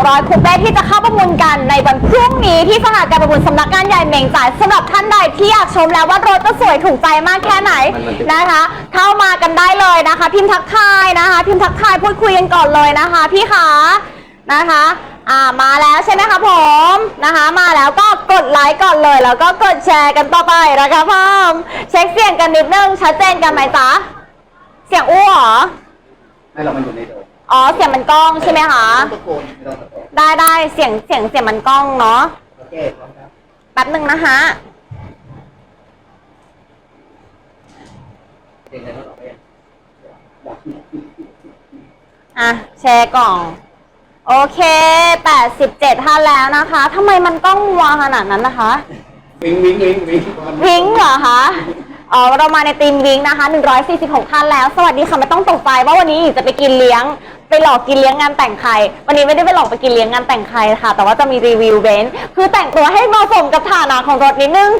200 คูเป้ที่จะเข้าประมูลกันในวันพรุ่งนี้ที่สหการประมูลสำนักงานใหญ่เหม่งจ่ายสำหรับท่านใดที่อยากชมแล้วว่ารถจะสวยถูกใจมากแค่ไหนนะคะ เข้ามากันได้เลยนะคะ พิมพ์ทักทายนะคะ พิมพ์ทักทายพูดคุยกันก่อนเลยนะคะ พี่คะนะคะอ่ามาแล้วใช่ไหมคะผมนะคะ มาแล้วก็กดไลค์ก่อนเลย แล้วก็กดแชร์กันต่อไปนะคะพ่อมเช็คเสียงกันนิดนึงชัดเจนกันไหมจ๊ะเสียงอู้เหรอให้เรามันอยู่ในโดม อ๋อเสียงมันกล้องใช่ไหมคะ ตะโกนไม่ต้องตะโกนได้ได้เสียงเสียงเสียงมันกล้องเนาะ โอเคพร้อมครับแป๊บหนึ่งนะคะเพลงอะไรเราต่อไปอยากอะ แชร์กล่อง โอเค87ท่านแล้วนะคะทำไมมันกล้องวัวขนาดนั้นนะคะ วิ่งวิ่งวิ่งวิ่งวิงเหรอคะ อ๋อเรามาในทีมวิงนะคะ 146 ท่านแล้ว สวัสดีค่ะไม่ต้องตกใจว่าวันนี้หญิงจะไปกินเลี้ยง ไปหลอกกินเลี้ยงงานแต่งใคร วันนี้ไม่ได้ไปหลอกไปกินเลี้ยงงานแต่งใครค่ะ แต่ว่าจะมีรีวิวเบนซ์คือแต่งตัวให้เหมาะสมกับฐานะของรถนิดนึง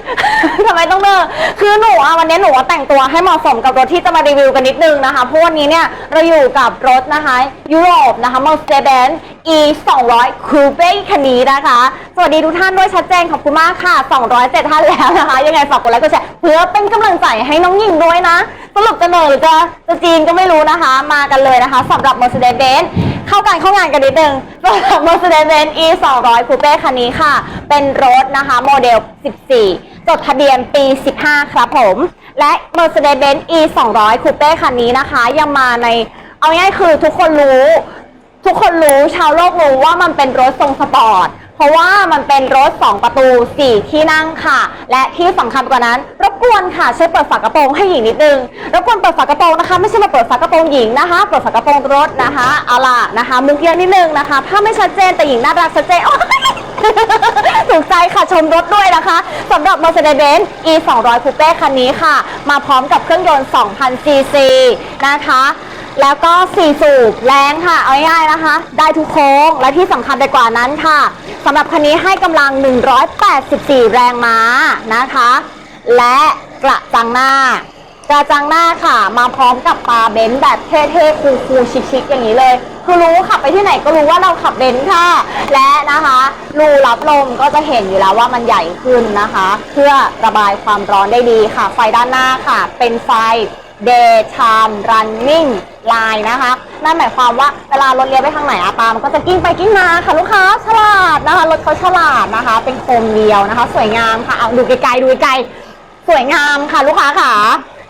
ทำไมต้องเนอคือหนูอะวันนี้หนูอะแต่งตัวให้เหมาะสมกับรถที่จะมารีวิวกันนิดนึงนะคะเพราะวันนี้เนี่ยเราอยู่กับรถนะคะยุโรปนะคะ Mercedes E 200 Coupe คันนี้นะคะ สวัสดีทุกท่านด้วยชัดเจนขอบคุณมากค่ะ 207 ท่านแล้วนะคะ ยังไงฝากกดไลค์กดแชร์เพื่อเป็นกำลังใจให้น้องหญิงด้วยนะ สรุปจะเหนอหรือจะจะจีนก็ไม่รู้นะคะ มากันเลยนะคะสำหรับ Mercedes-Benz เข้ากันเข้างานกันนิดนึงสำหรับ Mercedes-Benz E 200 Coupe คันนี้ค่ะ เป็นรถนะคะโมเดล 14จดทะเบียนปี 15 ครับผม และ Mercedes-Benz E 200 Coupe คันนี้นะคะ ยังมาใน เอาง่ายคือทุกคนรู้ ทุกคนรู้ชาวโลกรู้ว่ามันเป็นรถทรงสปอร์ต เพราะว่ามันเป็นรถ 2 ประตู 4 ที่นั่งค่ะ และที่สำคัญกว่านั้น รบกวนค่ะช่วยเปิดฝากระโปรงให้หญิงนิดนึง รบกวนเปิดฝากระโปรงนะคะ ไม่ใช่มาเปิดฝากระโปรงหญิงนะคะ เปิดฝากระโปรงรถนะคะ เอาล่ะนะคะ มุกเยอะนิดนึงนะคะ ถ้าไม่ชัดเจนแต่หญิงน่ารักชัดเจนโอ๊ยถูกใจค่ะชมรถด้วยนะคะสำหรับ Mercedes-Benz E 200 Coupe คันนี้ค่ะ มาพร้อมกับเครื่องยนต์ 2,000 cc นะคะ แล้วก็4สูบแรงค่ะ เอาง่ายๆนะคะ ได้ทุกโค้ง และที่สำคัญไปกว่านั้นค่ะสำหรับคันนี้ให้กำลัง 184 แรงม้านะคะ และกระจังหน้ากระจังหน้าค่ะ มาพร้อมกับปาเบนซ์แบบเท่ๆคูลๆชิคๆอย่างนี้เลย คือรู้ขับไปที่ไหนก็รู้ว่าเราขับเบนซ์ค่ะ และนะคะรูรับลมก็จะเห็นอยู่แล้วว่ามันใหญ่ขึ้นนะคะ เพื่อระบายความร้อนได้ดีค่ะ ไฟด้านหน้าค่ะ เป็นไฟ daytime running line นะคะ นั่นหมายความว่าเวลารถเลี้ยวไปทางไหนอะตามนก็จะกิ้งไปกิ้งมาค่ะลูกค้าฉลาดนะคะรถเขาฉลาดนะคะ เป็นโคมเดียวนะคะ สวยงามค่ะเอาดูไกลๆดูไกลสวยงามค่ะลูกค้าขา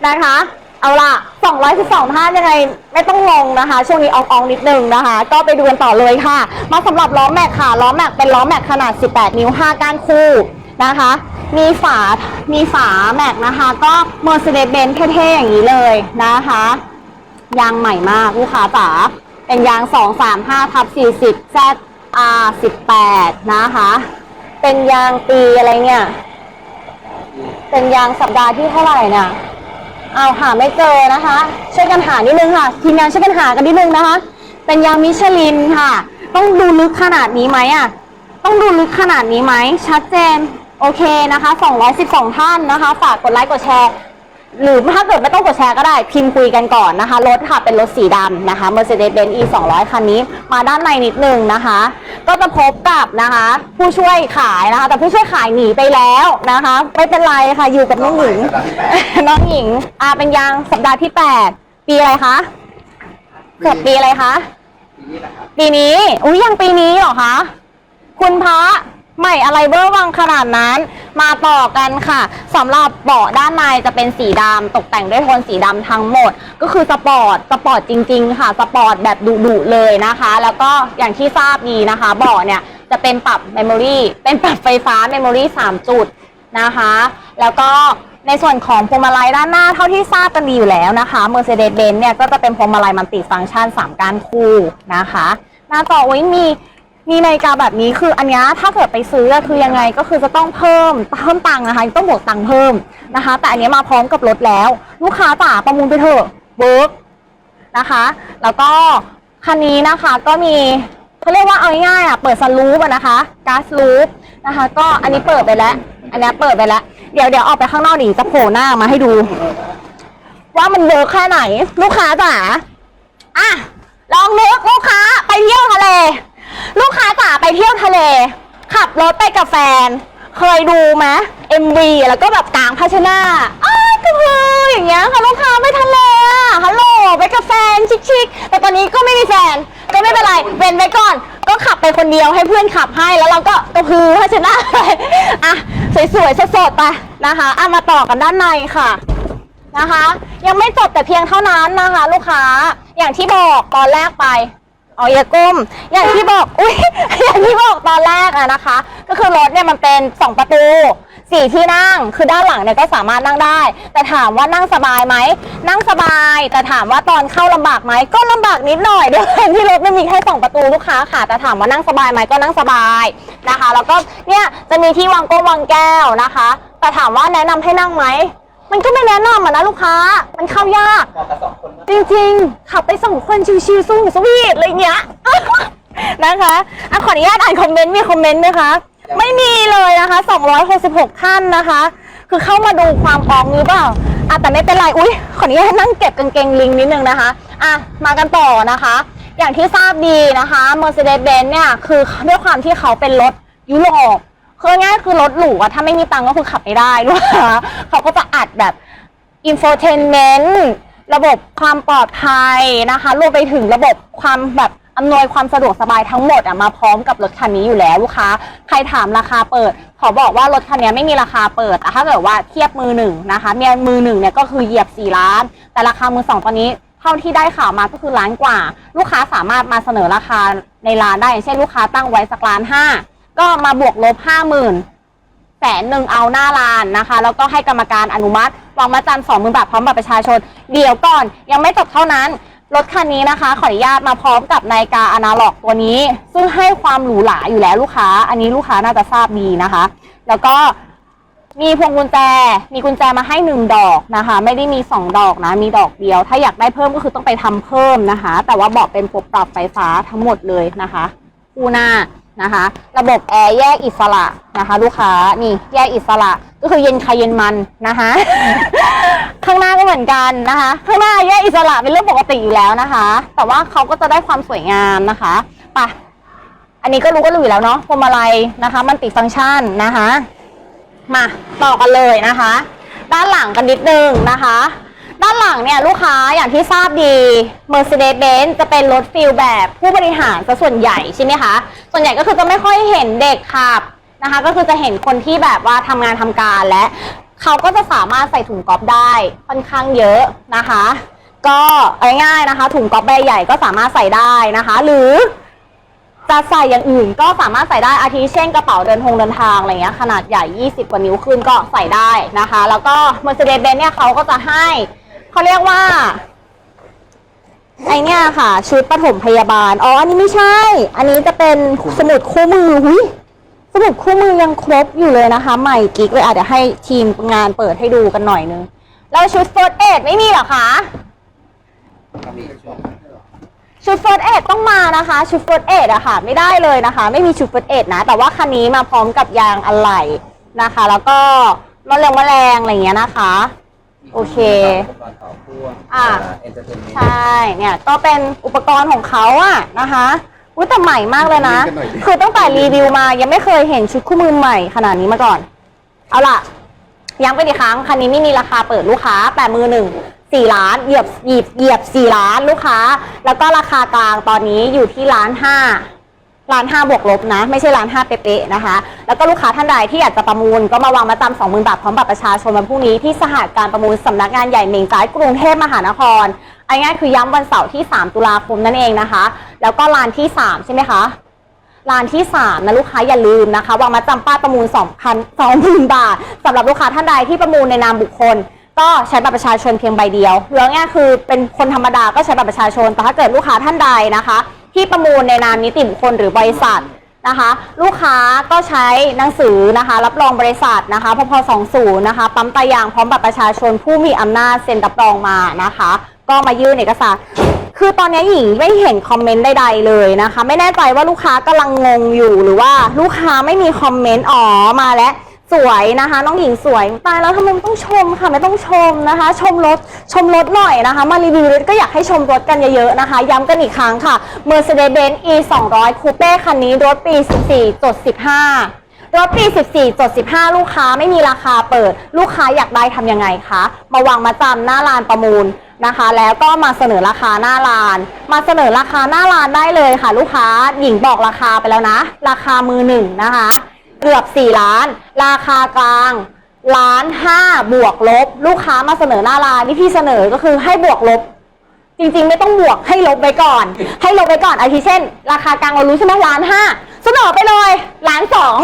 นะคะเอาล่ะ 212ท่านยังไงไม่ต้องงงนะคะ ช่วงนี้อองๆนิดนึงนะคะ ก็ไปดูกันต่อเลยค่ะ มาสำหรับล้อแม็กค่ะ ล้อแม็กเป็นล้อแม็กขนาด 18 นิ้ว 5 ก้านคู่นะคะ มีฝา มีฝาแม็กนะคะ ก็ Mercedes-Benz เท่ๆอย่างนี้เลยนะคะ ยางใหม่มากลูกค้าจ๋าเป็นยาง 235ทับ40 ZR 18 นะคะ เป็นยางปีอะไรเนี่ย เป็นยางสัปดาห์ที่เท่าไหร่นี่ยเอาหาไม่เจอนะคะ ช่วยกันหานิดนึงค่ะ ทีมงานช่วยกันหากันนิดนึงนะคะ เป็นยางมิชลินค่ะ ต้องดูลึกขนาดนี้ไหมอะ ต้องดูลึกขนาดนี้ไหม ชัดเจน โอเคนะคะ 212 ท่านนะคะ ฝากกดไลค์ กดแชร์ หรือถ้าเกิดไม่ต้องกดแชร์ก็ได้พิมพ์คุยกันก่อนนะคะ รถค่ะเป็นรถสีดำนะคะ Mercedes-Benz E 200 คันนี้ มาด้านในนิดนึงนะคะ ก็จะพบกับนะคะ ผู้ช่วยขายนะคะ แต่ผู้ช่วยขายหนีไปแล้วนะคะ ไม่เป็นไรค่ะ อยู่กับน้องหญิง น้องหญิงอ่าเป็นยางสัปดาห์ที่ 8 ปีอะไรคะเกิดปีอะไรคะทีนี้นะครับปีนี้อุ้ยยังปีนี้เหรอคะ คุณพระ ใหม่อะไรเบอร์วังขนาดนั้น มาต่อกันค่ะสำหรับเบาะด้านในจะเป็นสีดำตกแต่งด้วยโทนสีดำทั้งหมด ก็คือสปอร์ตสปอร์ตจริง ๆ ค่ะ สปอร์ตแบบดุๆเลยนะคะ แล้วก็อย่างที่ทราบดีนะคะเบาะเนี่ยจะเป็นปรับเมมโมรีเป็นปรับไฟฟ้าเมมโมรี3จุดนะคะ แล้วก็ในส่วนของพวงมาลัยด้านหน้าเท่าที่ทราบกันดีอยู่แล้วนะคะ Mercedes-Benz เนี่ยก็จะเป็นพวงมาลัยมันติฟังก์ชัน 3 กานคู่นะคะ หน้าจอไว้ยมี มีนาฬิกาแบบนี้คืออันเนี้ยถ้าเกิดไปซื้ออะคือยังไงก็คือจะต้องเพิ่มเพิ่มตังค์นะคะต้องบวกตังค์เพิ่มนะคะ แต่อันเนี้ยมาพร้อมกับรถแล้ว ลูกค้าจ๋าประมูลไปเถอะเวิร์กนะคะ แล้วก็คันนี้นะคะก็มีเขาเรียกว่าเอาง่ายๆอะเปิดสลูปอะนะคะก๊าซลูปนะคะ ก็อันนี้เปิดไปแล้ว อันนี้เปิดไปแล้ว เดี๋ยวเดี๋ยวออกไปข้างนอกดิจะโผล่หน้ามาให้ดู ว่ามันเวิร์กแค่ไหน ลูกค้าจ๋าอะ ลูกค้าไปเที่ยวทะเลลูกค้าจ๋าไปเที่ยวทะเล ขับรถไปกับแฟน เคยดูไหม MV แล้วก็แบบกลางภาชนะอ้าวก็คืออย่างเงี้ยค่ะลูกค้าไปทะเลอะฮัลโหลไปกับแฟนชิคๆแต่ตอนนี้ก็ไม่มีแฟน ก็ไม่เป็นไรเว้นไว้ก่อน ก็ขับไปคนเดียวให้เพื่อนขับให้แล้วเราก็กระพือภาชนะไปอะสวยๆสดๆไปนะคะอะมาต่อกันด้านในค่ะนะคะ ยังไม่จบแต่เพียงเท่านั้นนะคะ ลูกค้าอย่างที่บอกตอนแรกไป อ๋ออย่าก้มอย่างที่บอกอุ้ยอย่างที่บอกตอนแรกอะนะคะ ก็คือรถเนี่ยมันเป็นสองประตูสี่ที่นั่งคือด้านหลังเนี่ยก็สามารถนั่งได้ แต่ถามว่านั่งสบายไหมนั่งสบาย แต่ถามว่าตอนเข้าลำบากไหมก็ลำบากนิดหน่อยด้วยที่รถไม่มีแค่สองประตูลูกค้าค่ะ แต่ถามว่านั่งสบายไหมก็นั่งสบายนะคะ แล้วก็เนี่ยจะมีที่วางก้นวางแก้วนะคะ แต่ถามว่าแนะนำให้นั่งไหม มันก็ไม่แนะนำอะนะลูกค้า มันเข้ายาก เหมาะกับสองคนมากจริงๆ ขับไปสองคนชิวๆสู้สวีทอะไรเงี้ย นะคะอะขออนุญาตอ่านคอมเมนต์มีคอมเมนต์ไหมคะ ไม่มีเลยนะคะ 266 ท่านนะคะ คือเข้ามาดูความปลองหรือเปล่าอะแต่ไม่เป็นไร อุ้ยขออนุญาตนั่งเก็บกางเกงลิงนิดนึงนะคะอะมากันต่อนะคะ อย่างที่ทราบดีนะคะ Mercedes-Benz เนี่ย คือด้วยความที่เขาเป็นรถยุโรป คือง่ายคือรถหรูอะถ้าไม่มีตังค์ก็คือขับไม่ได้ด้วยนะคะเขาก็จะอัดแบบ infotainment ระบบความปลอดภัยนะคะรวมไปถึงระบบความแบบอำนวยความสะดวกสบายทั้งหมดอะมาพร้อมกับรถคันนี้อยู่แล้วลูกค้า ใครถามราคาเปิด ขอบอกว่ารถคันนี้ไม่มีราคาเปิดแต่ถ้าเกิดว่าเทียบมือหนึ่งนะคะเมียมือหนึ่งเนี่ยก็คือเหยียบ 4 ล้าน แต่ราคามือสองตอนนี้เท่าที่ได้ข่าวมาก็คือล้านกว่า ลูกค้าสามารถมาเสนอราคาในร้านได้อย่างเช่นลูกค้าตั้งไว้สักล้านห้า ก็มาบวกลบห้าหมื่นแสนหนึ่งเอาหน้าลานนะคะ แล้วก็ให้กรรมการอนุมัติวางมาจำสองหมื่นบาทพร้อมบัตรประชาชน เดี๋ยวก่อนยังไม่จบเท่านั้น รถคันนี้นะคะ ขออนุญาตมาพร้อมกับนาฬิกาอนาล็อกตัวนี้ ซึ่งให้ความหรูหราอยู่แล้วลูกค้า อันนี้ลูกค้าน่าจะทราบดีนะคะ แล้วก็มีพวงกุญแจ มีกุญแจมาให้หนึ่งดอกนะคะ ไม่ได้มีสองดอกนะ มีดอกเดียว ถ้าอยากได้เพิ่มก็คือต้องไปทำเพิ่มนะคะ แต่ว่าเบอกเป็นปรับปรับไฟฟ้าทั้งหมดเลยนะคะ คู่หน้า นะคะ ระบบแอร์แยกอิสระนะคะ ลูกค้านี่แยกอิสระก็คือเย็นใครเย็นมันนะคะ ข้างหน้าก็เหมือนกันนะคะ ข้างหน้าแยกอิสระเป็นเรื่องปกติอยู่แล้วนะคะ แต่ว่าเขาก็จะได้ความสวยงามนะคะปะอันนี้ก็รู้ก็รู้อยู่แล้วเนาะพวงมาลัยนะคะ มันติดฟังก์ชันนะคะ มาต่อกันเลยนะคะ ด้านหลังกันนิดนึงนะคะ ด้านหลังเนี่ยลูกค้าอย่างที่ทราบดี Mercedes-Benz จะเป็นรถฟิลแบบผู้บริหารซะส่วนใหญ่ใช่ไหมคะ ส่วนใหญ่ก็คือจะไม่ค่อยเห็นเด็กขับนะคะ ก็คือจะเห็นคนที่แบบว่าทำงานทำการและเขาก็จะสามารถใส่ถุงก๊อฟได้ค่อนข้างเยอะนะคะ ก็เอาง่ายๆนะคะ ถุงก๊อฟใบใหญ่ก็สามารถใส่ได้นะคะ หรือจะใส่อย่างอื่นก็สามารถใส่ได้อาทิเช่นกระเป๋าเดินทงเดินทางอะไรเงี้ยขนาดใหญ่ 20 กว่านิ้วขึ้นก็ใส่ได้นะคะ แล้วก็ Mercedes-Benz เนี่ยเขาก็จะให้ เขาเรียกว่า ไอเนี่ยค่ะ ชุดปฐมพยาบาล อ๋อ อันนี้ไม่ใช่ อันนี้จะเป็นสมุดคู่มือหุยสมุดคู่มือยังครบอยู่เลยนะคะ ใหม่กิ๊กเลยอะเดี๋ยวให้ทีมงานเปิดให้ดูกันหน่อยนึง แล้วชุดเฟิร์สเอดไม่มีเหรอคะมีช่วงชุดเฟิร์สเอดต้องมานะคะ ชุดเฟิร์สเอดอะค่ะ ไม่ได้เลยนะคะ ไม่มีชุดเฟิร์สเอดนะ แต่ว่าคันนี้มาพร้อมกับยางอะไหล่นะคะ แล้วก็มะเร็งแมลงอะไรอย่างเงี้ยนะคะ โอเค อุปกรณ์ต่อพ่วงอะเอนเตอร์เทนเมนต์ใช่เนี่ยก็เป็นอุปกรณ์ของเขาอะนะคะอุ้ยแต่ใหม่มากเลยนะคือตั้งแต่รีวิวมายังไม่เคยเห็นชุดคู่มือใหม่ขนาดนี้มาก่อน เอาล่ะ ย้ำกันอีกครั้งคันนี้ไม่มีราคาเปิดลูกค้าแต่มือหนึ่งสี่ล้านเหยียบเหยียบเหยียบสี่ล้านลูกค้า แล้วก็ราคากลางตอนนี้อยู่ที่ล้านห้า ล้านห้าบวกลบนะ ไม่ใช่ล้านห้าเป๊ะๆนะคะ แล้วก็ลูกค้าท่านใดที่อยากจะประมูล ก็มาวางมาจำสองหมื่นบาทพร้อมบัตรประชาชนวันพรุ่งนี้ที่สหการประมูลสำนักงานใหญ่เหม่งจ่ายกรุงเทพมหานครเอาง่ายคือย้ำวันเสาร์ที่ 3 ตุลาคมนั่นเองนะคะ แล้วก็ลานที่ 3 ใช่ไหมคะร้านที่3นะลูกค้าอย่าลืมนะคะวางมาจำป้ายประมูล2,000 20,000 บาทสำหรับลูกค้าท่านใดที่ประมูลในนามบุคคล ก็ใช้บัตรประชาชนเพียงใบเดียวเรื่องง่ายคือเป็นคนธรรมดาก็ใช้บัตรประชาชนแต่ถ้าเกิดลูกค้าท่านใดนะคะ ที่ประมูลในนามนิติบุคคลหรือบริษัทนะคะ ลูกค้าก็ใช้หนังสือนะคะ รับรองบริษัทนะคะพพ20นะคะ ปั๊มตายางพร้อมบัตรประชาชนผู้มีอำนาจเซ็นรับรองมานะคะ ก็มายื่นเอกสารคือตอนนี้หญิงไม่เห็นคอมเมนต์ใดๆเลยนะคะ ไม่แน่ใจว่าลูกค้ากำลังงงอยู่หรือว่าลูกค้าไม่มีคอมเมนต์อ๋อมาแล้ว สวยนะคะ น้องหญิงสวยตายแล้วทำไมต้องชมค่ะไม่ต้องชมนะคะ ชมรถชมรถหน่อยนะคะ มารีวิวรถก็อยากให้ชมรถกันเยอะๆนะคะ ย้ำกันอีกครั้งค่ะ Mercedes-Benz E 200 Coupe คันนี้รถปี 14จด15รถปี 14จด15 ลูกค้าไม่มีราคาเปิด ลูกค้าอยากได้ทำยังไงคะ มาวางมาจำหน้าลานประมูลนะคะ แล้วก็มาเสนอราคาหน้าลาน มาเสนอราคาหน้าลานได้เลยค่ะ ลูกค้าหญิงบอกราคาไปแล้วนะ ราคามือหนึ่งนะคะ เกือบ 4 ล้าน ราคากลางล้านห้าบวกลบ ลูกค้ามาเสนอหน้าร้านนี่พี่เสนอก็คือให้บวกลบ จริงๆ ไม่ต้องบวกให้ลบไปก่อน ให้ลบไปก่อนอาทิเช่น ราคากลางเรารู้ใช่ไหมล้านห้าเสนอไปเลยล้านสอง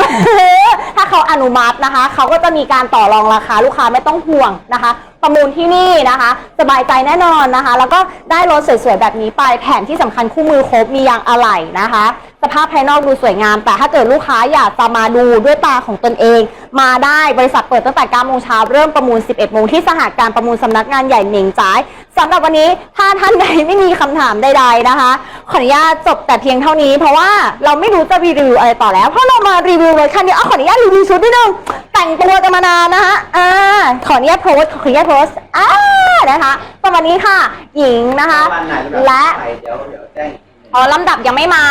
ถ้าเขาอนุมัตินะคะ เขาก็จะมีการต่อรองราคาลูกค้าไม่ต้องห่วงนะคะ ประมูลที่นี่นะคะ สบายใจแน่นอนนะคะ แล้วก็ได้รถสวยๆแบบนี้ไปแถมที่สำคัญคู่มือครบมียางอะไหล่นะคะ สภาพภายนอกดูสวยงาม แต่ถ้าเกิดลูกค้าอยากจะมาดูด้วยตาของตนเอง มาได้บริษัทเปิดตั้งแต่9โมงเช้าเริ่มประมูล 11โมงที่สหการประมูลสำนักงานใหญ่เหน่งจ่ายสำหรับวันนี้ถ้าท่านใดไม่มีคำถามใด ๆนะคะ ขออนุญาตจบแต่เพียงเท่านี้ เพราะว่าเราไม่รู้จะรีวิวอะไรต่อแล้ว เพราะเรามารีวิวรถคันนี้เอาขออนุญาตรีวิวชุดนิดนึง แต่งตัวกันมานานนะคะอ่าขออนุญาตโพสต์ขออนุญาตโพสต์อ่านะคะสำหรับวันนี้ค่ะ หญิงนะคะ วันไหนและ เดี๋ยวเดี๋ยวแจ้งอีกทีหนึ่งอ๋อลำดับยังไม่มา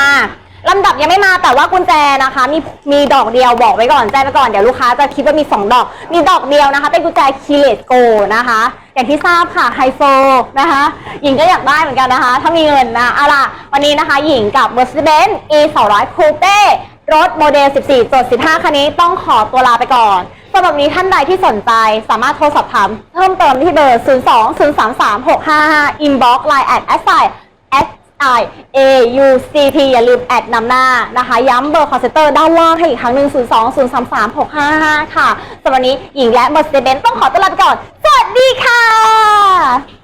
ลำดับยังไม่มาแต่ว่ากุญแจนะคะ มีมีดอกเดียวบอกไว้ก่อนแจ้งไปก่อนเดี๋ยวลูกค้าจะคิดว่ามี 2 ดอก มีดอกเดียวนะคะ เป็นกุญแจคีเลตโกนะคะ อย่างที่ทราบค่ะไฮโซนะคะ หญิงก็อยากได้เหมือนกันนะคะ ถ้ามีเงินนะเอาล่ะวันนี้นะคะ หญิงกับ Mercedes-Benz E 2 0 0 Coupe รถโมเดล 14จด15 คันนี้ต้องขอตัวลาไปก่อนสำหรับนี้ท่านใดที่สนใจสามารถโทรสอบถามเพิ่มเติมที่เบอร์ 02 033 655 inbox line at s i s i a u c t อย่าลืมแอดนำหน้านะคะ ย้ำเบอร์คอนเซนเตอร์ด้านล่างให้อีกครั้งหนึ่ง 02 033 655 ค่ะสำหรับนี้หญิงและ Mercedes-Benz ต้องขอตัวลาไปก่อน สวัสดีค่ะ